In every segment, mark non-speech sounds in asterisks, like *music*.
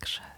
grze.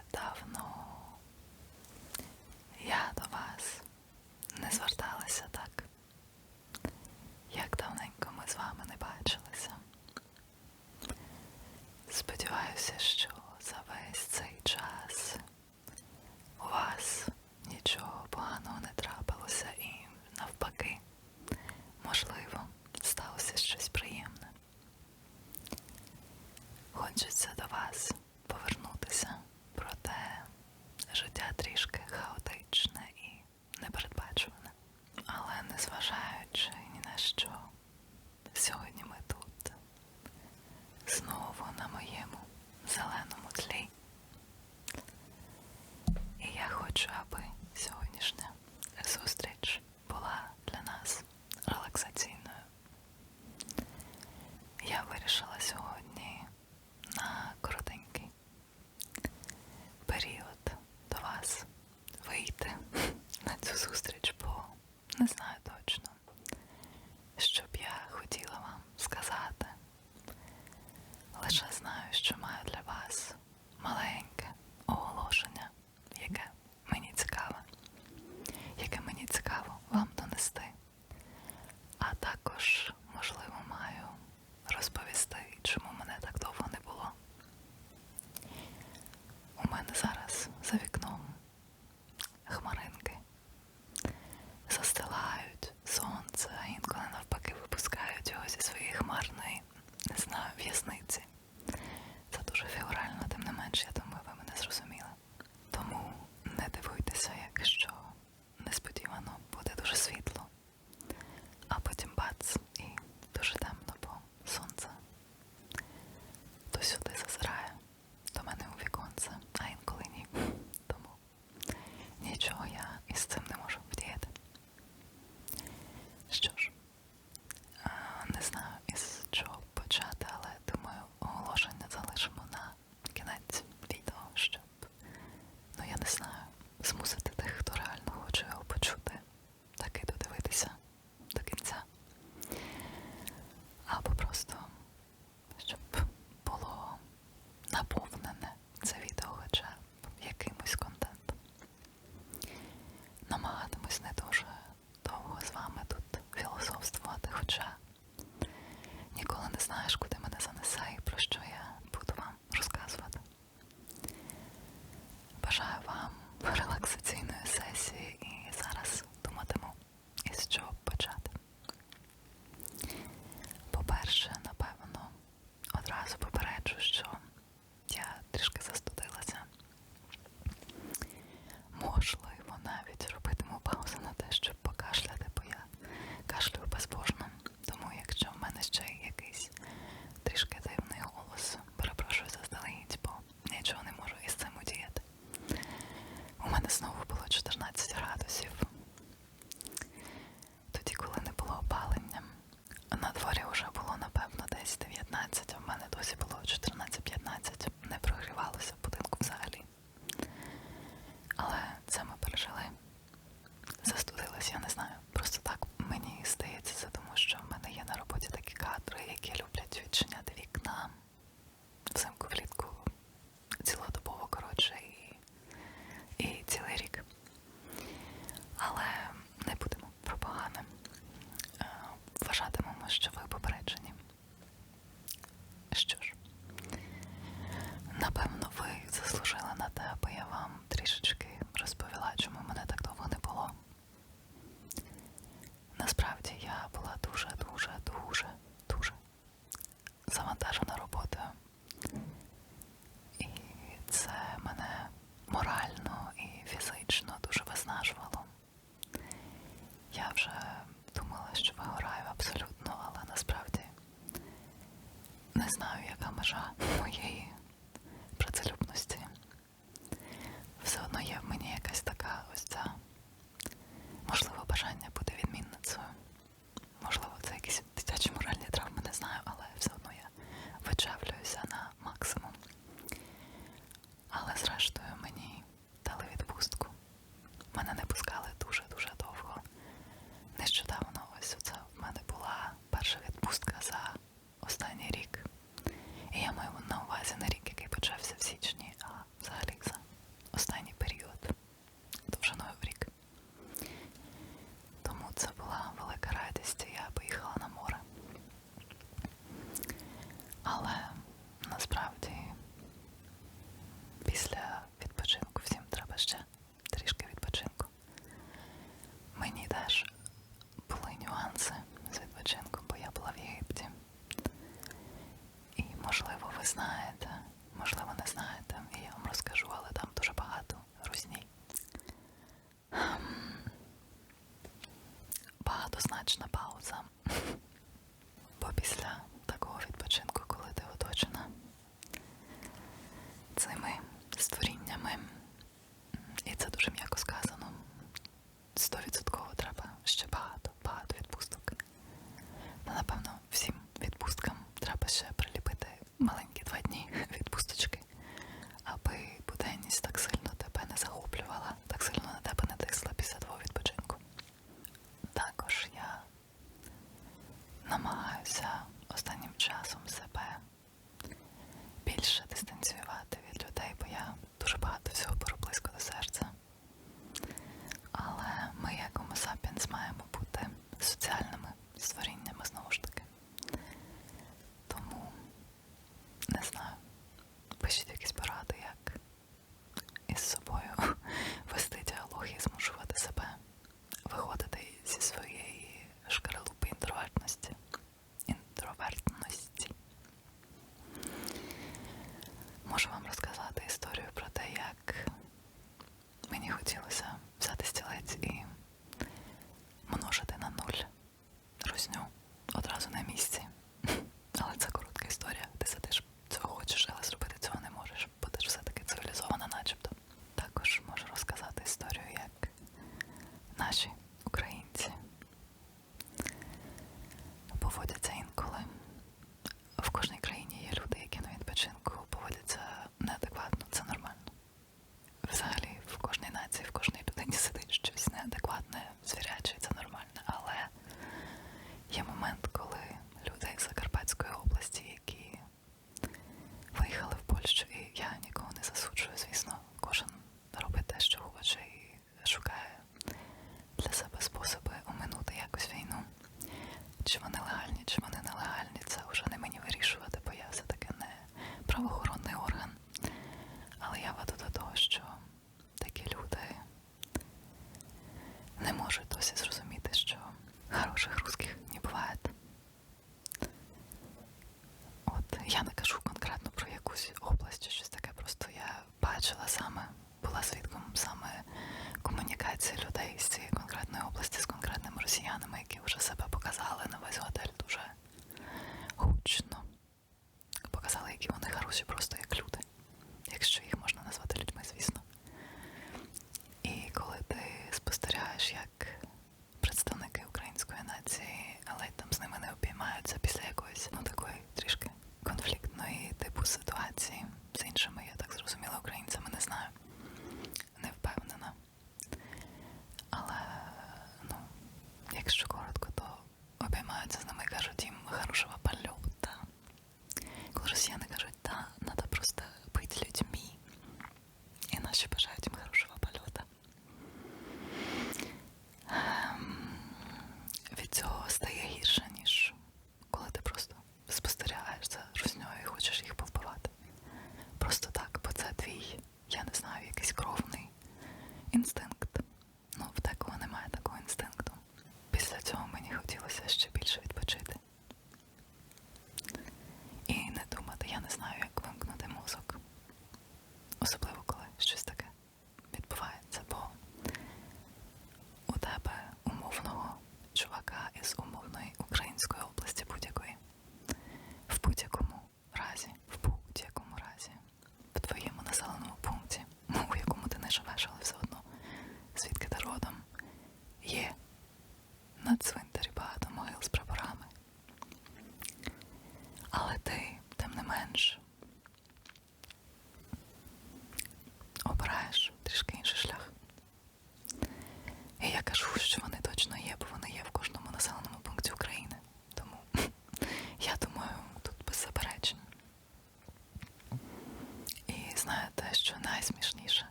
знову було 14 градусів. Тоді, коли не було опалення, на дворі вже було, напевно, десь 19, а в мене досі було 14-15, не прогрівалося.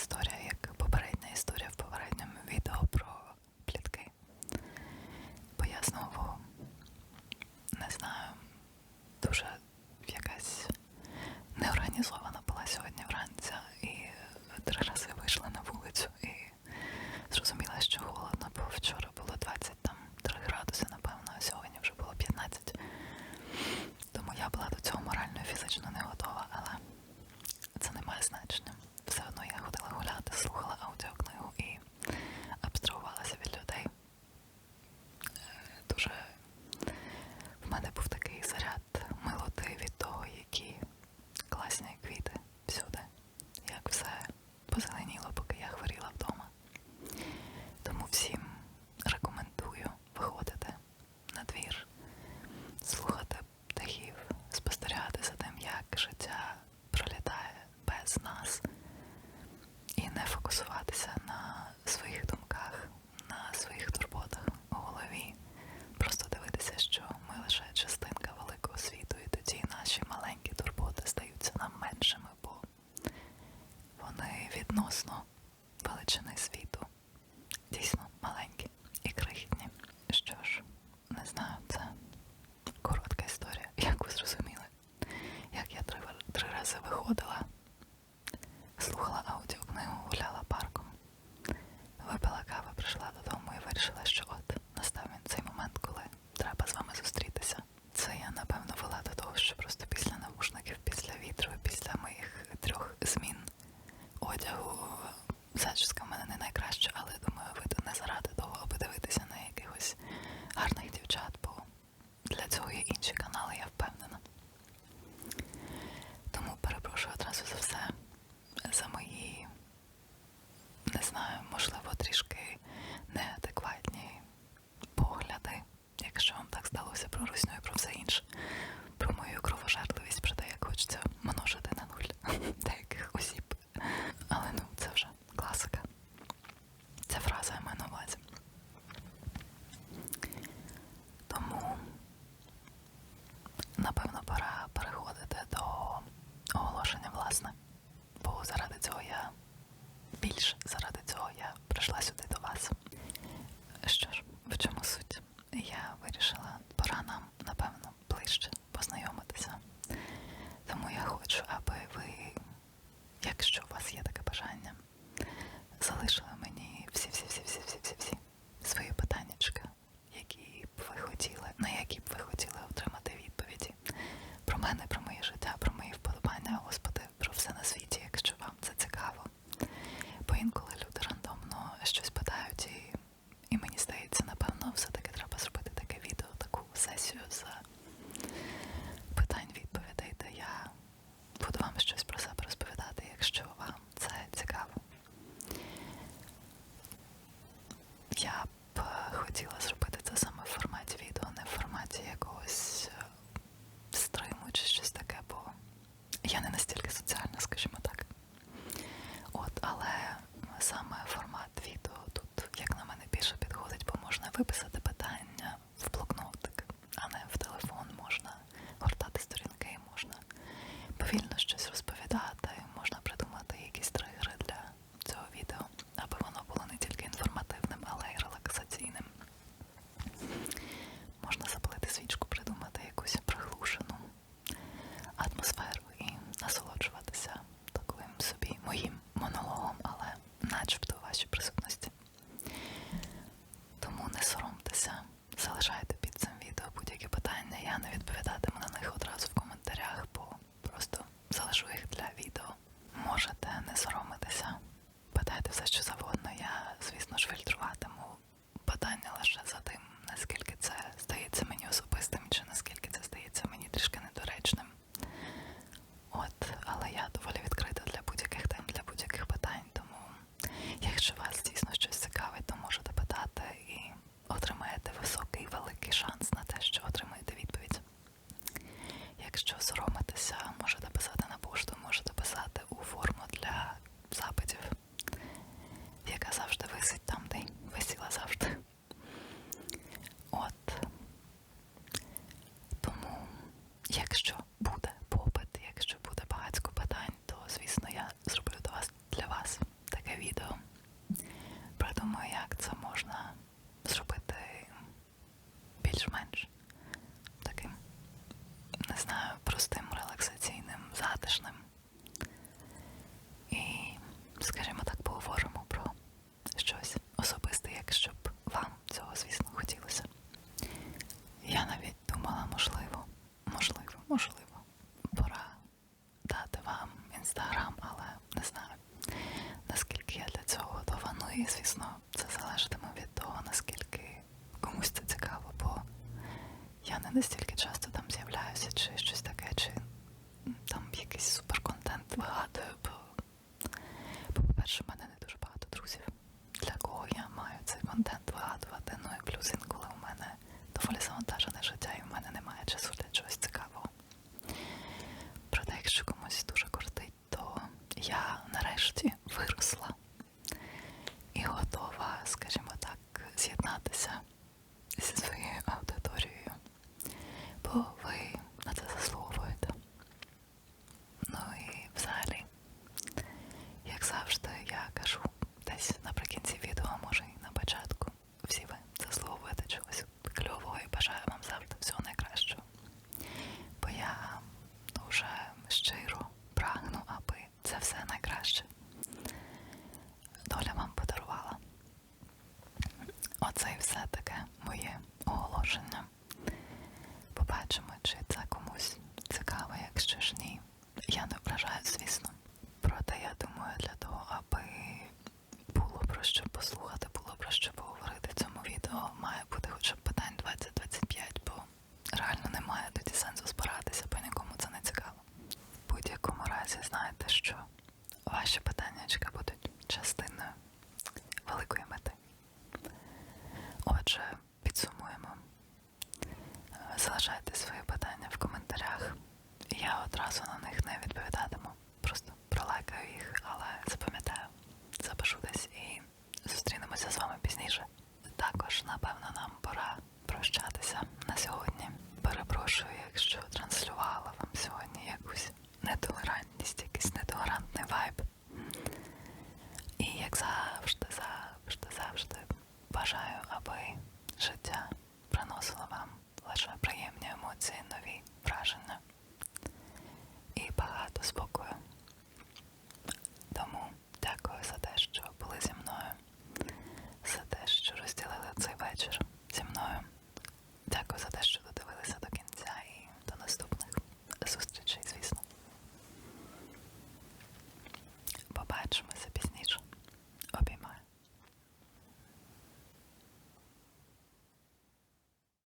історія, як попередня історія в попередній. знаю, можливо, трішки неадекватні погляди, якщо вам так сталося про русню і про все інше, про мою кровожерливість, про те, як хочеться множити на нуль *laughs* деяких осіб. Але аби ви, якщо у вас є таке бажання, Я не настільки. Можливо, пора дати вам інстаграм, але не знаю, наскільки я для цього готова. Ну і, звісно, це залежатиме від того, наскільки комусь це цікаво, бо я не настільки